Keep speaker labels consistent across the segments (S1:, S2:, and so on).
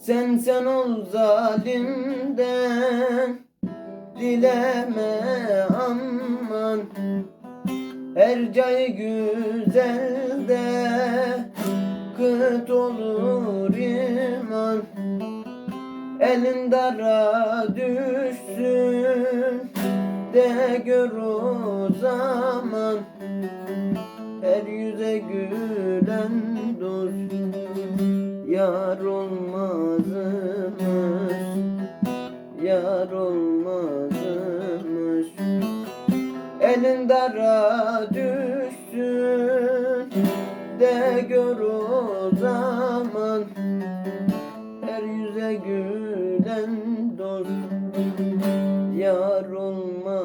S1: Sen sen ol zalimden Dileme aman Her cay güzelde Kıt olur iman. Elin dara düşsün De gör o zaman. Her yüze gülen dost Yar olmazmış Yar olmazmış dara düşsün De gör o zaman. Her yüze gülen dost Yar olmazmış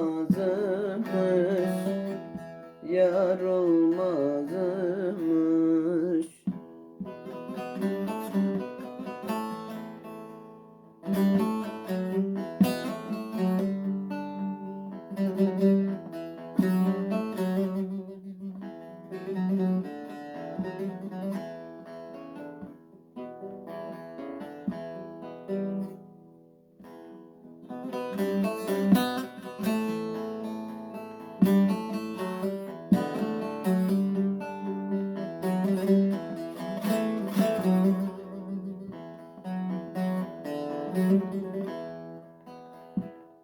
S1: Yar olmazmış Thank you.